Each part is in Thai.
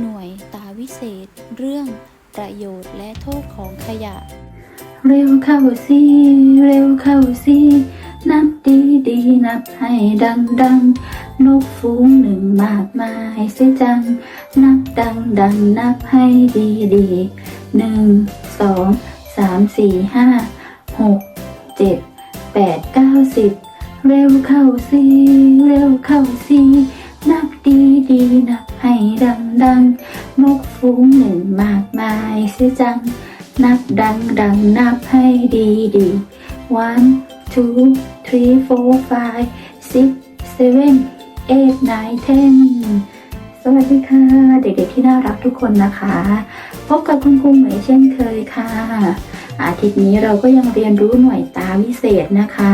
หน่วยตาวิเศษ เรื่องประโยชน์และโทษของขยะ เร็วเข้าสิเร็วเข้าสินับดีดีนับให้ดังดังนกฟูงหนึ่งมากมายเสียจัง นับดังดังนับให้ดีดีหนึ่งสองสามสี่ห้าหกเจ็ดแปดเก้าสิบเร็วเข้าสิเร็วเข้าสินับดีดีนับ จัง นับดังดังนับให้ดีดี one two three four five six seven eight nine ten สวัสดีค่ะ เด็กๆที่น่ารักทุกคนนะคะ พบกับคุณครูเหมยเช่นเคยค่ะ อาทิตย์นี้เราก็ยังเรียนรู้หน่วยตาวิเศษนะคะ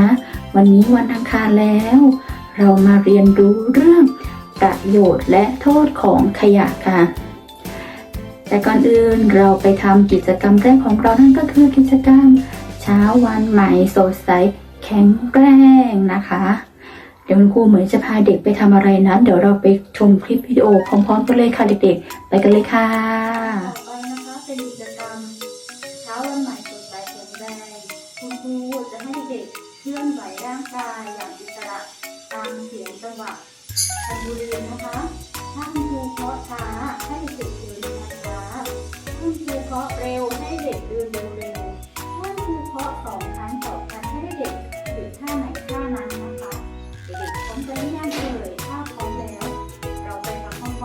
วันนี้วันอังคารแล้ว เรามาเรียนรู้เรื่องประโยชน์และโทษของขยะค่ะ แต่ก่อนอื่นเราไปทำกิจกรรมแรกของเรานั่นก็คือกิจกรรม เช้าวันใหม่สดใสแข็งแรงนะคะ เดี๋ยวคุณครูเหมือนจะพาเด็กไปทำอะไรนั้น เดี๋ยวเราไปชมคลิปวิดีโอพร้อมๆกันเลยค่ะเด็กๆ ไปกันเลยค่ะ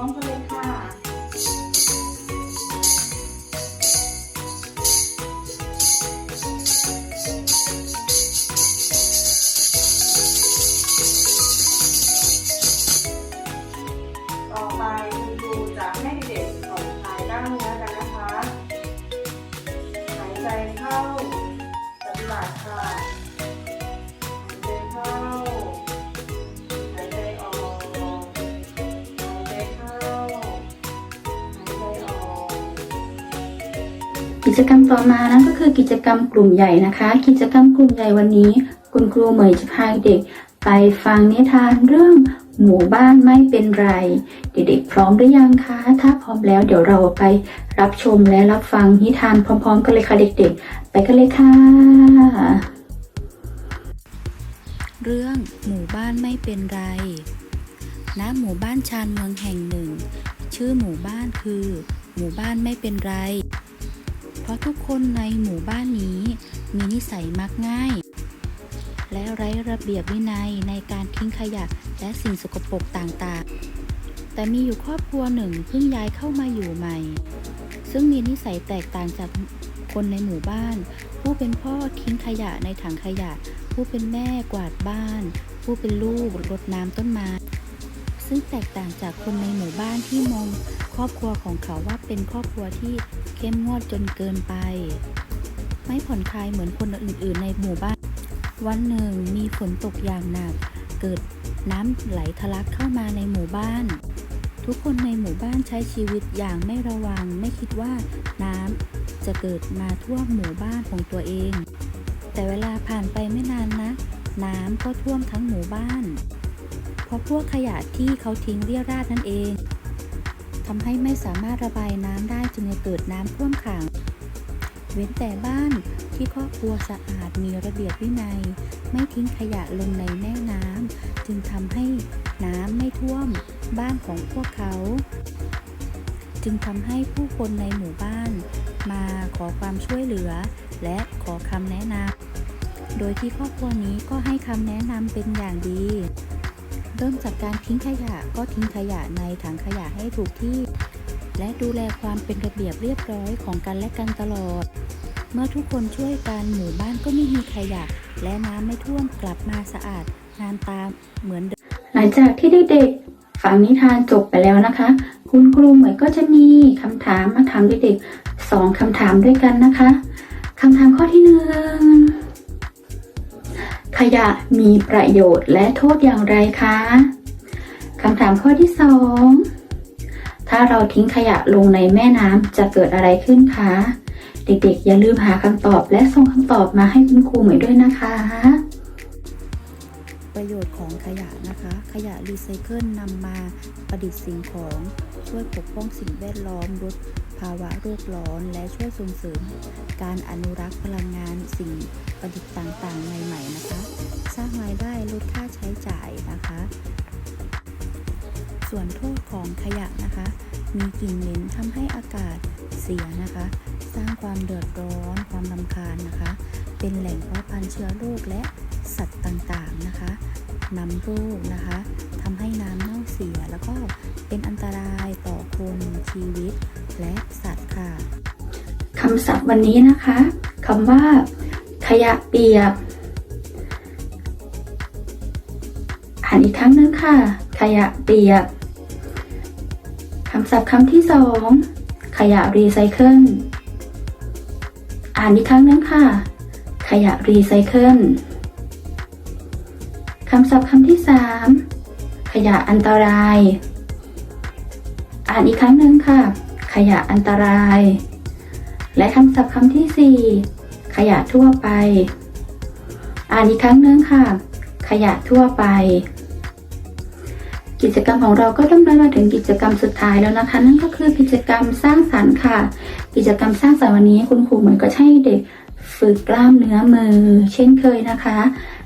ไกิจกรรมต่อมานั่นก็คือกิจกรรมกลุ่มใหญ่นะคะ กิจกรรมกลุ่มใหญ่วันนี้ คุณครูเหมยจะพาเด็ก ไปฟังนิทานเรื่องหมู่บ้านไม่เป็นไร เด็กๆพร้อมหรือยังคะ ถ้าพร้อมแล้วเดี๋ยวเราไปรับชมและรับฟังนิทานพร้อม ๆ กันเลยค่ะเด็กๆ ไปกันเลยค่ะ เรื่องหมู่บ้านไม่เป็นไรณหมู่บ้านชานเมืองแห่งหนึ่ง ชื่อหมู่บ้านคือ หมู่บ้านไม่เป็นไร ราะทุกคนในหมู่บ้านนี้ มีนิสัยมักง่าย และไร้ระเบียบวินัยในการทิ้งขยะและสิ่งสกปรกต่างๆ แต่มีอยู่ครอบครัวหนึ่งเพิ่งย้ายเข้ามาอยู่ใหม่ ซึ่งมีนิสัยแตกต่างจากคนในหมู่บ้าน ผู้เป็นพ่อทิ้งขยะในถังขยะ ผู้เป็นแม่กวาดบ้าน ผู้เป็นลูกรดน้ำต้นไม้ซึ่งแตกต่างจากคนในหมู่บ้านที่มองครอบครัวของเขาว่าเป็นครอบครัวที่ เข้มงวดจนเกินไป ไม่ผ่อนคลายเหมือนคนอื่นๆ ในหมู่บ้าน วันหนึ่งมีฝนตกอย่างหนัก เกิดน้ำไหลทะลักเข้ามาในหมู่บ้าน ทุกคนในหมู่บ้านใช้ชีวิตอย่างไม่ระวัง ไม่คิดว่าน้ำจะเกิดมาท่วมหมู่บ้านของตัวเอง แต่เวลาผ่านไปไม่นานนะ น้ำก็ท่วมทั้งหมู่บ้าน เพราะพวกขยะที่เขาทิ้งเรี่ยราดนั่นเอง ทำให้ไม่สามารถระบายน้ำได้จึงเกิดน้ำท่วมขัง เว้นแต่บ้านที่ครอบครัวสะอาดมีระเบียบวินัย ไม่ทิ้งขยะลงในแม่น้ำจึงทำให้น้ำไม่ท่วมบ้านของพวกเขา จึงทำให้ผู้คนในหมู่บ้าน มาขอความช่วยเหลือ และขอคำแนะนำโดยที่ครอบครัวนี้ก็ให้คำแนะนำเป็นอย่างดี เริ่มจากการทิ้งขยะก็ทิ้งขยะในถังขยะให้ถูกที่ และดูแลความเป็นระเบียบเรียบร้อยของกันและกันตลอด เมื่อทุกคนช่วยกันหมู่บ้านก็ไม่มีขยะ และน้ำไม่ท่วมกลับมาสะอาดงามตามเหมือนเดิมหลังจากที่เด็กๆฟังนิทานจบไปแล้วนะคะ คุณครูเหมยก็จะมีคำถามมาถามเด็กๆสองคำถามด้วยกันนะคะคำถามข้อที่หนึ่ง ขยะมีประโยชน์และโทษอย่างไรคะคำถามข้อที่สองถ้าเราทิ้งขยะลงในแม่น้ำจะเกิดอะไรขึ้นคะเด็กๆ อย่าลืมหาคำตอบและส่งคำตอบมาให้คุณครูเหมยด้วยนะคะ ประโยชน์ของขยะนะคะ ขยะรีไซเคิลนำมาประดิษฐ์สิ่งของ ช่วยปกป้องสิ่งแวดล้อมลดภาวะโลกร้อน และช่วยส่งเสริม การอนุรักษ์พลังงานสิ่งประดิษฐ์ต่างๆ ใหม่ๆนะคะ สร้างรายได้ลดค่าใช้จ่ายนะคะ ส่วนโทษของขยะนะคะ มีกลิ่นเหม็นทำให้อากาศเสียนะคะ สร้างความเดือดร้อนความรำคาญนะคะ เป็นแหล่งเพาะพันธุ์เชื้อโรคและสัตว์ต่างๆนะคะ นำโรคนะคะทำให้น้ำเน่าเสียแล้วก็เป็นอันตรายต่อคนชีวิตและสัตว์ค่ะคำศัพท์วันนี้นะคะคำว่า ขยะเปียก อ่านอีกครั้งนึงค่ะ ขยะเปียกคำศัพท์คำที่สองขยะรีไซเคิล อ่านอีกครั้งนึงค่ะ ขยะรีไซเคิล คำศัพท์คำที่สามขยะอันตราย อ่านอีกครั้งหนึ่งค่ะ ขยะอันตราย และคำศัพท์คำที่ 4 ขยะทั่วไป อ่านอีกครั้งหนึ่งค่ะ ขยะทั่วไป กิจกรรมของเราก็ดำเนินมาถึงกิจกรรมสุดท้ายแล้วนะคะ นั่นก็คือกิจกรรมสร้างสรรค์ค่ะ กิจกรรมสร้างสรรค์วันนี้คุณครูเหมือนก็ให้เด็กฝึกกล้ามเนื้อมือ เช่นเคยนะคะ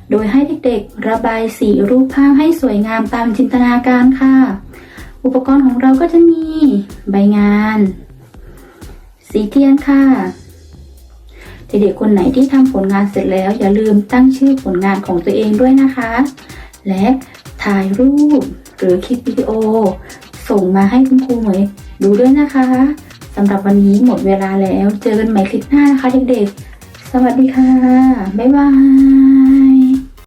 โดยให้เด็กๆ ระบายสีรูปภาพให้สวยงามตามจินตนาการค่ะ อุปกรณ์ของเราก็จะมีใบงาน สีเทียนค่ะเด็กๆคนไหนที่ทำผลงานเสร็จแล้ว อย่าลืมตั้งชื่อผลงานของตัวเองด้วยนะคะ และถ่ายรูปหรือคลิปวิดีโอ ส่งมาให้คุณครูเหมยดูด้วยนะคะสำหรับวันนี้หมดเวลาแล้ว เจอกันใหม่คลิปหน้านะคะเด็กๆ สวัสดีค่ะ บ๊ายบาย